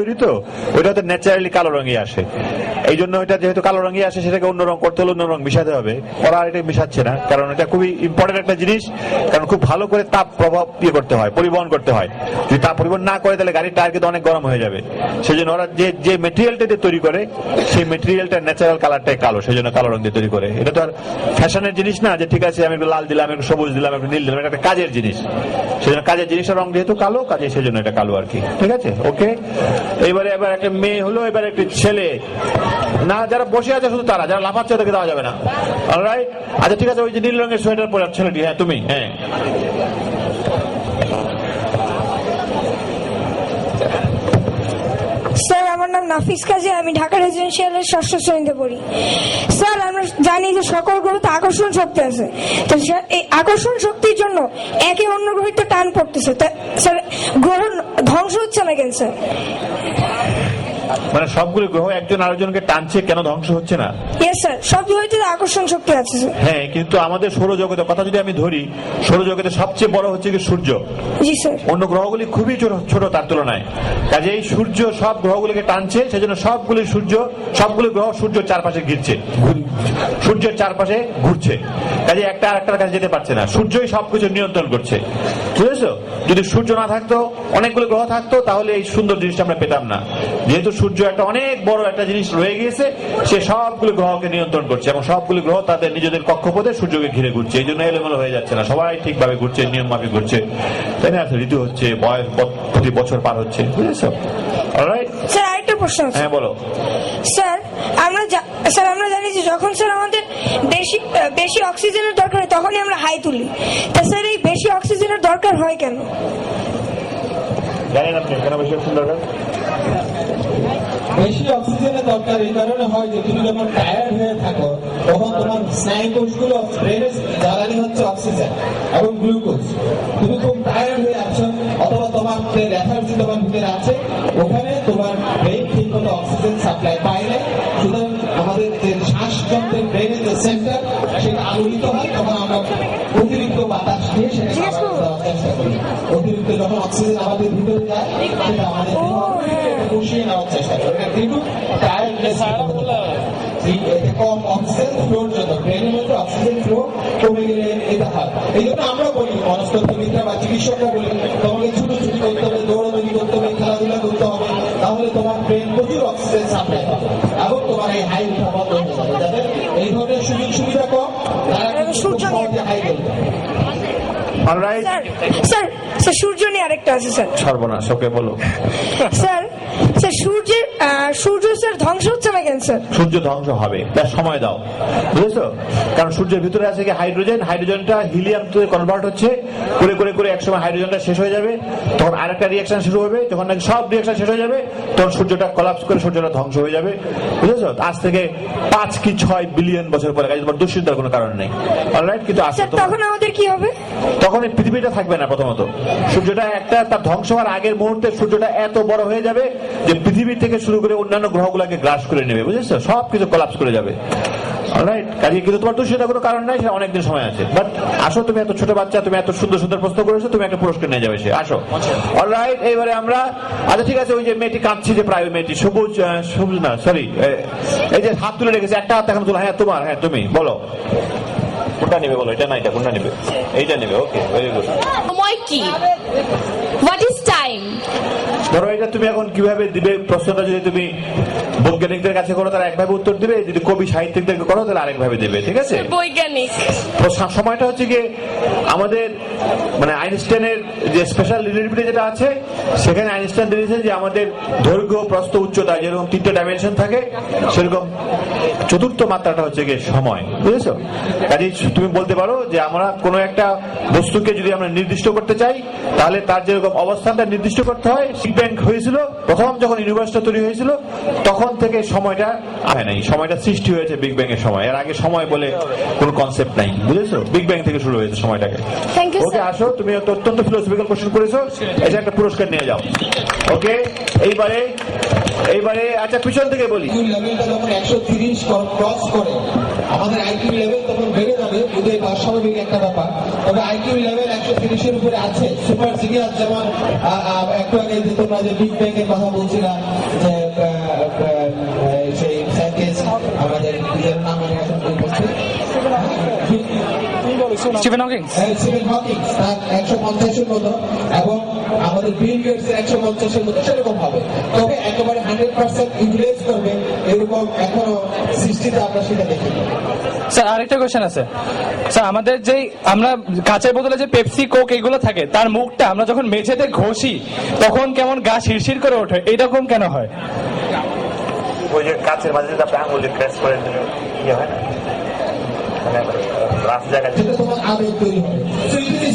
তৈরি তো? ওইটা ন্যাচারালি কালো রঙে আসে। এই জন্য ওইটা যেহেতু কালো রঙে আসে, সেটাকে অন্য রং করতে হলে অন্য রং মিশাতে হবে। ওরা এটা মিশাচ্ছে না, কারণ এটা খুবই ইম্পর্টেন্ট একটা জিনিস, কারণ খুব ভালো করে তাপ প্রভাব ইয়ে করতে হয়, পরিবহন করতে হয়। যদি তাপ পরিবহন না করে, তাহলে গাড়ির টায়ার কিন্তু অনেক গরম হয়ে যাবে। সেই জন্য ওরা যে যে মেটেরিয়ালটা দিয়ে তৈরি করে, সেই মেটেরিয়ালটা ন্যাচারাল কালারটাই কালো সেই জন্য কালো রং দিয়ে তৈরি করে। এটা তো আর ফ্যাশনের জিনিস না, যে ঠিক আছে, আমি একটু লাল দিলাম, একটু সবুজ দিলাম, একটু নীল দিলাম, এটা একটা কাজের জিনিস। সেই জন্য কাজের জিনিসের রং যেহেতু কালো কাজে সেই জন্য এটা কালো আর কি। ঠিক আছে? ওকে এবারে এবার একটা মেয়ে হলো, এবার একটি ছেলে। না, যারা বসে আছে শুধু তারা, যারা লাফাচ্ছে তাদেরকে দেওয়া যাবে না। আচ্ছা ঠিক আছে, ওই যে নীল রঙের সোয়েটার পরে ছেলেটি হ্যাঁ তুমি হ্যাঁ স্যার আমার নাম নাফিস কাজে আমি ঢাকা রেজিডেন্সিয়ালের ষষ্ঠ শ্রেণীতে পড়ি। স্যার, আমরা জানি যে সকল গ্রহতে আকর্ষণ শক্তি আছে। তো এই আকর্ষণ শক্তির জন্য একে অন্য গ্রহিত টান পড়তেছে। স্যার গ্রহ ধ্বংস হচ্ছে না কেন, স্যার? মানে সবগুলো গ্রহ একজন আরেকজনকে টানছে কেন ধ্বংস হচ্ছে না? ইয়েস স্যার সব গ্রহেতে আকর্ষণ শক্তি আছে স্যার হ্যাঁ কিন্তু আমাদের সৌরজগতের কথা যদি আমি ধরি সৌরজগতের সবচেয়ে বড় হচ্ছে কি সূর্য? জি স্যার অন্য গ্রহগুলি খুবই ছোট তার তুলনায়। কাজে এই সূর্য সব গ্রহগুলিকে টানছে সেজন্য সবগুলি সূর্য সবগুলি গ্রহ সূর্যের চারপাশে ঘিরছে। সূর্যের চারপাশে ঘুরছে। কাজে একটা আর একটার কাছে যেতে পারছে না। সূর্যই সবকিছু নিয়ন্ত্রণ করছে। বুঝেছ? যদি সূর্য না থাকতো অনেকগুলো গ্রহ থাকতো তাহলে এই সুন্দর জিনিসটা আমরা পেতাম না। যেহেতু সূর্য একটা অনেক বড় একটা জিনিস রয়ে গিয়েছে সে সবগুলো গ্রহকে নিয়ন্ত্রণ করছে এবং সবগুলো গ্রহ তাদের নিজেদের কক্ষপথে সূর্যকে ঘিরে ঘুরছে। এই জন্য এলোমেলো হয়ে যাচ্ছে না। সবাই ঠিকভাবে ঘুরছে নিয়ম মাফিক ঘুরছে। তাই না? ঋতু হচ্ছে বয়স প্রতি বছর পার হচ্ছে। বুঝেছ? অলরাইট স্যার আরেকটা প্রশ্ন হ্যাঁ বলো। স্যার আমরা স্যার আমরা জানি যে যখন স্যার আমাদের বেশি বেশি অক্সিজেনের দরকার হয় তখনই আমরা হাই তুলি। তা স্যার এই বেশি অক্সিজেনের দরকার হয় কেন? জানেন আপনি কেন বেশি অক্সিজেন দরকার? বেশি অক্সিজেনের দরকার এই কারণে হয় যে তুমি যখন টায়ার্ড হয়ে থাকো, তখন তোমার স্নায়ু কোষগুলো জ্বালানি হচ্ছে অক্সিজেন এবং গ্লুকোজ তুমি খুব টায়ার্ড হয়ে আছো অথবা তোমার যে লেথার্জি তোমার ভিতরে আছে, ওখানে তোমার ব্রেন ঠিক মতো অক্সিজেন সাপ্লাই পায় না সুতরাং আমাদের যে শ্বাসযন্ত্রের ব্রেনের যে সেন্টার সেটা আলোড়িত হয়, তখন আমরা অতিরিক্ত বাতাস দিয়ে সেটা অতিরিক্ত যখন অক্সিজেন আমাদের ভিতরে যায়, সেটা আমাদের বসিয়ে নেওয়ার চেষ্টা করি কিন্তু টায়ার্ডনেস এতে কম অক্সিজেন ফ্লোর জন্য ব্রেনের মধ্যে অক্সিজেন ফ্লো কমে গেলে এটা হয় এই জন্য আমরা বলি মনস্তত্ত্ববিদরা বা চিকিৎসকরা বলি তোমাকে ছুটোছুটি করতে হবে দৌড়াদৌড়ি করতে হবে খেলাধুলা করতে হবে তাহলে তোমার ব্রেন প্রচুর অক্সিজেন সাপ্লাই পাবে এবং তোমার এই হাই উঠা বন্ধ হয়ে যাবে যাদের এই ধরনের সুযোগ সুবিধা কম তারা কিন্তু সূর্য নিয়ে- সহজে হাই করবে অলরাইট স্যার স্যার স্যার সূর্য নিয়ে আরেকটা আছে স্যার সর্বনাশ ওকে বলো। স্যার স্যার সূর্যের সূর্য স্যার ধ্বংস সূর্য ধ্বংস হবে। তার সময় দাও। বুঝেছ? কারণ সূর্যের ভিতরে আছে কি হাইড্রোজেন? হাইড্রোজেনটা হিলিয়াম কনভার্ট হচ্ছে। করে করে করে একসময় হাইড্রোজেনটা শেষ হয়ে যাবে। তখন আরেকটা রিয়াকশন শুরু হবে। যখন নাকি সব রিয়াকশন শেষ হয়ে যাবে তখন সূর্যটা কলাপস করে সূর্যটা ধ্বংস হয়ে যাবে। বুঝেছ? আজ থেকে পাঁচ কি ছয় বিলিয়ন বছর পরে কাজে তোমার দুশ্চিন্তার কোনো কারণ নেই। অলরাইট কিন্তু আসলে তখন আমাদের কি হবে? তখন এই পৃথিবীটা থাকবে না প্রথমত। সূর্যটা একটা তার ধ্বংস হওয়ার আগের মুহূর্তে সূর্যটা এত বড় হয়ে যাবে যে পৃথিবী থেকে শুরু করে অন্যান্য গ্রহগুলোকে গ্রাস করে নেবে বুঝেছ? সব কিছু কলাপস করে যাবে। অলরাইট কাজে কিন্তু তোমার দুশ্চিন্তা কোনো কারণ নাই অনেকদিন সময় আছে। বাট আসো তুমি এত ছোট বাচ্চা তুমি এত সুন্দর সুন্দর প্রশ্ন করেছ তুমি একটা পুরস্কার নিয়ে যাবে সে। আসো। অলরাইট এইবারে আমরা আচ্ছা ঠিক আছে ওই যে মেয়েটি কাঁদছে যে প্রায় ওই মেয়েটি সবুজ সবুজ না সরি এই যে হাত তুলে রেখেছে একটা হাত এখন তোলা। হ্যাঁ তোমার হ্যাঁ তুমি বলো। কোনটা নেবে বলো? এটা না এটা কোনটা নেবে? এইটা নেবে ওকে ভেরি গুড সময় কি? হোয়াট ইজ টাইম ধরো এটা তুমি এখন কীভাবে দিবে? প্রশ্নটা যদি তুমি বৈজ্ঞানিকদের কাছে করো তারা একভাবে উত্তর দিবে। যদি কবি সাহিত্যিকদেরকে করো তাহলে আরেকভাবে দিবে ঠিক আছে? বৈজ্ঞানিক। সময়টা হচ্ছে গিয়ে আমাদের মানে আইনস্টাইনের যে স্পেশাল রিলেটিভিটি যেটা আছে সেখানে আইনস্টাইন যে আমাদের দৈর্ঘ্য প্রস্থ উচ্চতা যেরকম তিনটে ডাইমেনশন থাকে সেরকম চতুর্থ মাত্রাটা হচ্ছে গিয়ে সময় বুঝেছ? কাজে তুমি বলতে পারো যে আমরা কোনো একটা বস্তুকে যদি আমরা নির্দিষ্ট করতে চাই তাহলে তার যেরকম অবস্থানটা নির্দিষ্ট করতে হয় বিগ ব্যাং হয়েছিল প্রথম যখন ইউনিভার্সটা তৈরি হয়েছিল তখন থেকে সময়টা হয় নাই। সময়টা সৃষ্টি হয়েছে বিগ ব্যাং এর সময়। এর আগে সময় বলে কোনো কনসেপ্ট নাই। বুঝেছ? বিগ ব্যাং থেকে শুরু হয়েছে সময়টাকে। ওকে আসো তুমি অত্যন্ত ফিলোসফিক্যাল কোশ্চেন করেছ। এটা একটা পুরস্কার নিয়ে যাও। ওকে এইবারে এইবারে আচ্ছা পিছন থেকে বলি। আইকিউ লেভেলটা যখন একশো তিরিশ ক্রস করে আমাদের আইকিউ লেভেল তখন বেড়ে যাবে। যদি এটা অস্বাভাবিক একটা ব্যাপার। তবে আইকিউ লেভেল একশো তিরিশের উপরে আছে। সুপার সিনিয়র যেমন একটু আগে যে তোমরা যে বিগ ব্যাং এর কথা বলছিলা যে আহ, আহ, সেই সায়েন্টিস্ট আমাদের নিজের নাম আমি এখন উপস্থিত। স্টিফেন তার একশো পঞ্চাশের মতো এবং আমাদের বিল গেটস একশো পঞ্চাশের মতো সেরকম হবে। তবে একেবারে হান্ড্রেড পার্সেন্ট ইনফ্লুয়েন্স করবে এরকম এখনও সৃষ্টিতে আমরা সেটা দেখি স্যার আরেকটা কোয়েশ্চেন আছে। স্যার আমাদের যে আমরা কাঁচের বোতলে যে পেপসি কোক এগুলো থাকে তার মুখটা আমরা যখন মেঝেতে ঘষি তখন কেমন গা শিরশির করে ওঠে এইরকম কেন হয়? ওই যে কাছের মাঝে যদি আপনি আঙুল ক্র্যাশ করে দিলে ইয়ে হয় না? মানে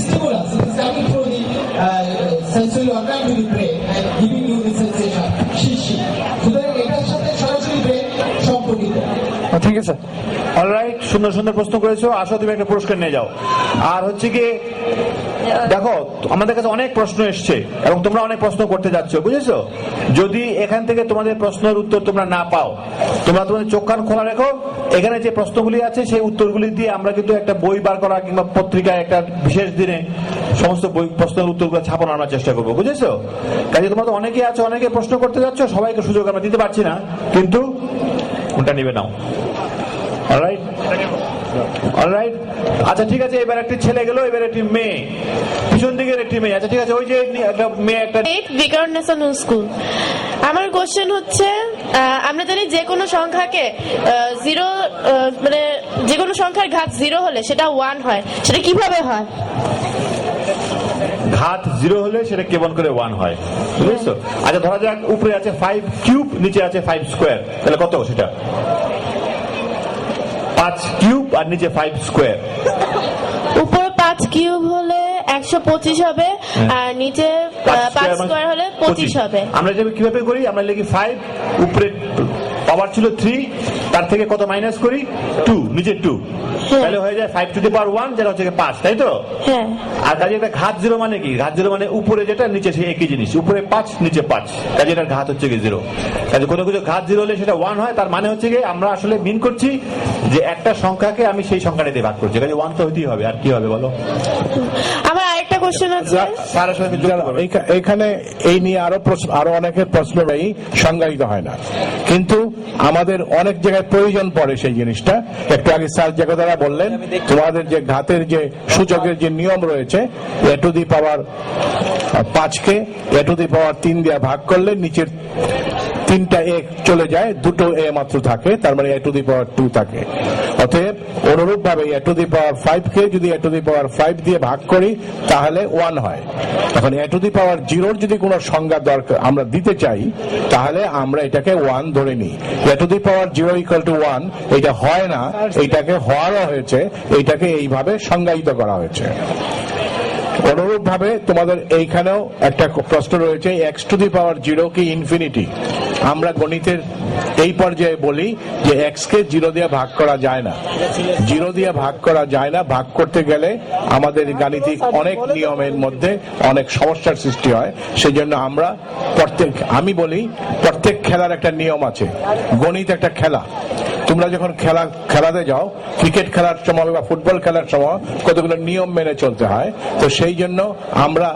stimulus. It coming through the uh, sensory organ to the brain and giving thank you sir alright সুন্দর সুন্দর প্রশ্ন করেছ আসো তুমি একটা পুরস্কার নিয়ে যাও। আর হচ্ছে কি, দেখো, আমাদের কাছে অনেক প্রশ্ন এসছে এবং তোমরা অনেক প্রশ্ন করতে যাচ্ছ, বুঝেছ? যদি এখান থেকে তোমাদের প্রশ্নের উত্তর তোমরা না পাও, তোমরা তোমাদের চোখ কান খোলা রেখো, এখানে যে প্রশ্নগুলি আছে, সেই উত্তরগুলি দিয়ে আমরা কিন্তু একটা বই বার করা কিংবা পত্রিকায় একটা বিশেষ দিনে সমস্ত বই, প্রশ্নের উত্তরগুলো ছাপানো আমরা চেষ্টা করব, বুঝেছ? কাজে তোমরা তো অনেকেই আছো, অনেকে প্রশ্ন করতে যাচ্ছ, সবাইকে সুযোগ আমরা দিতে পারছি না, কিন্তু কোনটা নিবে নাও। আচ্ছা ঠিক আছে, এবার একটি ছেলে গেল, এবার একটি মেয়ে। পিছন দিকের একটি মেয়ে। আচ্ছা ঠিক আছে, ওই যে, একটা মেয়ে, একটা বিকারণ ন্যাশনাল স্কুল আমার কোশ্চেন হচ্ছে আমরা জানি যে কোনো সংখ্যাকে জিরো মানে যে কোনো সংখ্যার ঘাত জিরো হলে সেটা ওয়ান হয়। সেটা কীভাবে হয়? ঘাত জিরো হলে সেটা কেমন করে ওয়ান হয়। বুঝেছ? আচ্ছা ধরা যাক উপরে আছে ফাইভ কিউব নিচে আছে ফাইভ স্কোয়ার তাহলে কত সেটা? পাঁচ কিউব আর নিচে ফাইভ স্কোয়ার উপরে পাঁচ কিউব হলে একশো পঁচিশ হবে আর নিচে পাঁচ স্কোয়ার হলে পঁচিশ হবে। আমরা যেভাবে কীভাবে করি আমরা লিখি ফাইভ উপরে পাওয়ার ছিল থ্রি তার থেকে কত মাইনাস করি? টু নিচে টু তাহলে হয়ে যায় five to the power one যেটা হচ্ছে পাঁচ তাই তো? হ্যাঁ। আর কাজে এটা ঘাত জিরো মানে কি? ঘাত জিরো মানে উপরে যেটা নিচে সে একই জিনিস। উপরে পাঁচ নিচে পাঁচ। কাজে এটার ঘাত হচ্ছে গিয়ে জিরো কাজে কোনো কিছু ঘাত জিরো হলে সেটা ওয়ান হয় তার মানে হচ্ছে গিয়ে আমরা আসলে মিন করছি যে একটা সংখ্যাকে আমি সেই সংখ্যাটা দিয়ে ভাগ করছি। কাজে ওয়ান তো হতেই হবে আর কি হবে বলো? কোশ্চেন আছে। এইখা- এইখানে এই নিয়ে আরও আরও অনেকের প্রশ্ন নেই সংজ্ঞায়িত হয় না। কিন্তু আমাদের অনেক জায়গায় প্রয়োজন পড়ে সেই জিনিসটা। একটু আগে স্যার যে কথাটা বললেন তোমাদের যে ঘাতের যে সূচকের যে নিয়ম রয়েছে এ টু দি পাওয়ার পাঁচকে এ টু দি পাওয়ার তিন দিয়ে ভাগ করলে নিচের তিনটা এক চলে যায়, দুটো এ মাত্র থাকে, তার মানে এ টু দি পাওয়ার টু থাকে। অতএব অনুরূপ ভাবে এ টু দি পাওয়ার ফাইভ কে যদি এ টু দি পাওয়ার ফাইভ দিয়ে ভাগ করি, তাহলে ওয়ান হয়। এখন এ টু দি পাওয়ার জিরোর যদি কোনো সংজ্ঞা দরকার, আমরা দিতে চাই, তাহলে আমরা এটাকে ওয়ান ধরে নিই। A to the power zero equal to one এটা হয় না এইটাকে হওয়ারও হয়েছে, এটাকে এইভাবে সংজ্ঞায়িত করা হয়েছে। অনুরূপ ভাবে তোমাদের এইখানেও একটা প্রশ্ন রয়েছে x to the power zero কি ইনফিনিটি আমরা গণিতের এই পর্যায়ে বলি যে এক্স কে জিরো দিয়ে ভাগ করা যায় না। জিরো দিয়ে ভাগ করা যায় না। ভাগ করতে গেলে আমাদের গাণিতিক অনেক নিয়মের মধ্যে অনেক সমস্যার সৃষ্টি হয়। সেই জন্য আমরা প্রত্যেক আমি বলি প্রত্যেক খেলার একটা নিয়ম আছে। গণিত একটা খেলা। তোমরা যখন খেলা, খেলাতে যাও, ক্রিকেট খেলার সময় বা ফুটবল খেলার সময় কতগুলো নিয়ম মেনে চলতে হয়, তো সেই জন্য আমরা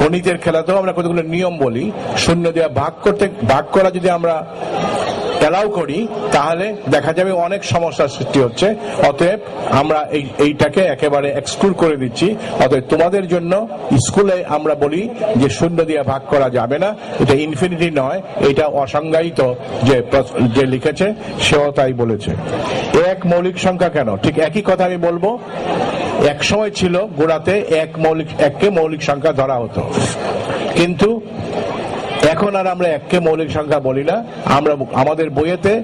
গণিতের খেলাতেও আমরা কতগুলো নিয়ম বলি, শূন্য দিয়ে ভাগ করতে, ভাগ করা যদি আমরা অ্যালাউ করি, তাহলে দেখা যাবে অনেক সমস্যার সৃষ্টি হচ্ছে। অতএব আমরা এই, এইটাকে একেবারে এক্সক্লুড করে দিচ্ছি। অতএব তোমাদের জন্য স্কুলে আমরা বলি যে শূন্য দিয়ে ভাগ করা যাবে না। এটা ইনফিনিটি নয়, এটা অসংজ্ঞায়িত যে যে লিখেছে, সেও তাই বলেছে। এক মৌলিক সংখ্যা কেন? ঠিক একই কথা আমি বলব, এক সময় ছিল গোড়াতে এক মৌলিক এককে মৌলিক সংখ্যা ধরা হতো। কিন্তু এখন আর আমরা এককে মৌলিক সংখ্যা বলি না। আমরা আমাদের বইয়েতে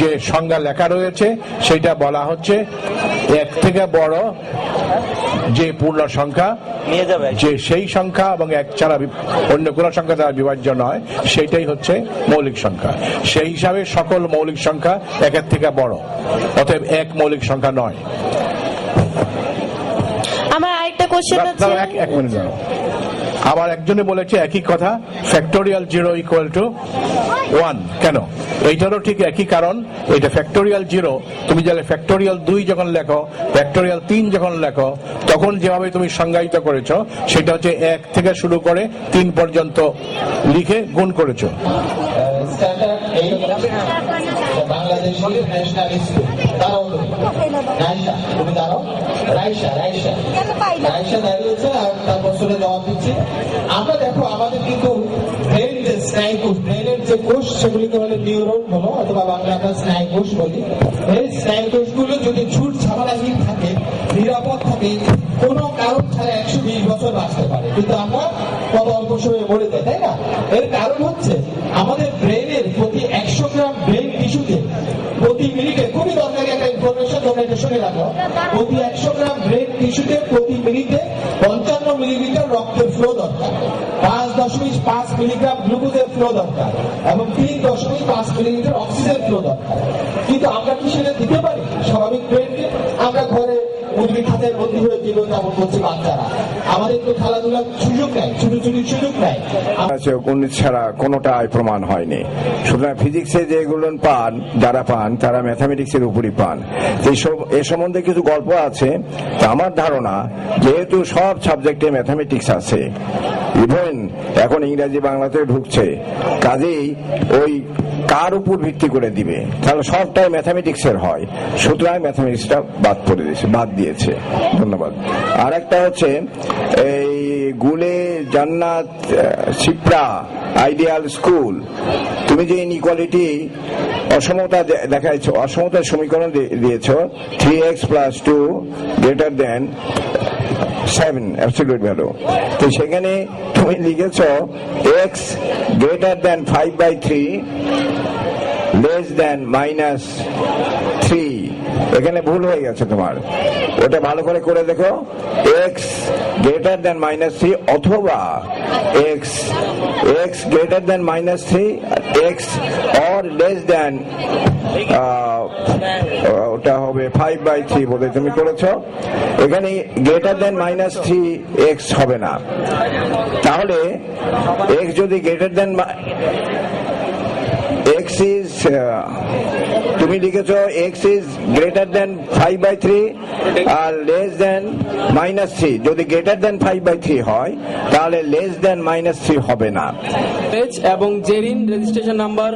যে সংজ্ঞা লেখা রয়েছে সেটা বলা হচ্ছে এক থেকে বড় যে পূর্ণ সংখ্যা নিয়ে যাবে যে সেই সংখ্যা এবং এক ছাড়া অন্য কোন সংখ্যা দ্বারা বিভাজ্য নয় সেটাই হচ্ছে মৌলিক সংখ্যা। সেই হিসাবে সকল মৌলিক সংখ্যা একের থেকে বড় অতএব এক মৌলিক সংখ্যা নয়। আমার আরেকটা কোশ্চেন আছে এক এক মিনিট। আবার একজনে বলেছে একই কথা factorial zero equal to one কেন? এইটারও ঠিক একই কারণ এটা ফ্যাক্টোরিয়াল জিরো তুমি যাহলে ফ্যাক্টোরিয়াল দুই যখন লেখো ফ্যাক্টোরিয়াল তিন যখন লেখো তখন যেভাবে তুমি সংজ্ঞায়িত করেছ সেটা হচ্ছে এক থেকে শুরু করে তিন পর্যন্ত লিখে গুণ করেছ। বাংলাদেশ ন্যাশনাল স্কুল দাঁড়াও রাইসা তুমি দাঁড়াও। রাইসা রাইসা। রাইসা দাঁড়িয়েছে আর তারপর শুনে জবাব দিচ্ছি। আমরা দেখো আমাদের কিন্তু ব্রেন যে স্নায়ু ব্রেনের যে কোষ সেগুলিকে বলে নিউরন বলো অথবা বাংলা আমরা স্নায়ু বলি। এই স্নায়ু যদি ছুট ঝামেলাহীন থাকে নিরাপদ থাকে কোনো কারণ ছাড়া একশো বিশ বছর বাঁচতে পারে। কিন্তু আমরা কত অল্প সময়ে মরে যাই তাই না? এর কারণ হচ্ছে আমাদের ব্রেনের প্রতি একশো গ্রাম ব্রেন টিস্যুতে প্রতি মিনিটে খুবই দরকারি একটা ইনফরমেশন তোমরা এটা শুনে রাখো প্রতি একশো গ্রাম ব্রেন টিস্যুতে প্রতি মিনিটে পঞ্চান্ন মিলিমিটার রক্তের ফ্লো দরকার। পাঁচ দশমিক পাঁচ মিলিগ্রাম গ্লুকোজের ফ্লো দরকার এবং তিন দশমিক পাঁচ মিলিমিটার অক্সিজেন ফ্লো দরকার। কিন্তু আমরা কি সেটা খাতের বন্দী হয়ে জীবন যাপন করছি বাচ্চারা। আমাদের তো খেলাধুলার সুযোগ নেই ছুটি ছুটির সুযোগ নেই। ছাড়া কোনোটাই প্রমাণ হয়নি। সুতরাং ফিজিক্সে যেগুলো পান, যারা পান, তারা ম্যাথামেটিক্সের উপরই পান। এইসব এ সম্বন্ধে কিছু গল্প আছে আমার ধারণা, যেহেতু সব সাবজেক্টে ম্যাথামেটিক্স আছে, ইভেন এখন ইংরাজি বাংলাতে ঢুকছে, কাজেই ওই কার উপর ভিত্তি করে দিবে। তাহলে সবটাই ম্যাথামেটিক্সের হয়। সুতরাং ম্যাথামেটিক্সটা বাদ করে দিয়েছে, বাদ দিয়েছে। ধন্যবাদ। আর একটা হচ্ছে, এই গুলে জান্নাত শিপ্রা আইডিয়াল স্কুল তুমি যে ইনইকুয়ালিটি অসমতা দেখাইছো, অসমতার সমীকরণ দিয়েছ three x plus two greater than seven absolute value তো সেখানে তুমি লিখেছ x greater than five by three less than minus three এখানে ভুল হয়ে গেছে তোমার। ওটা ভালো করে করে দেখো। X greater than minus three অথবা x x greater than minus three x or less than ওটা হবে ফাইভ বাই থ্রি বলে তুমি করেছ। এখানে greater than minus three x হবে না। তাহলে এক্স যদি গ্রেটার দেন এক্স ইজ তুমি লিখেছো x is greater than five by three R less than minus three যদি greater than five by three হয়, তাহলে লেস দেন মাইনাস থ্রি হবে না। এবং জেরিন রেজিস্ট্রেশন নাম্বার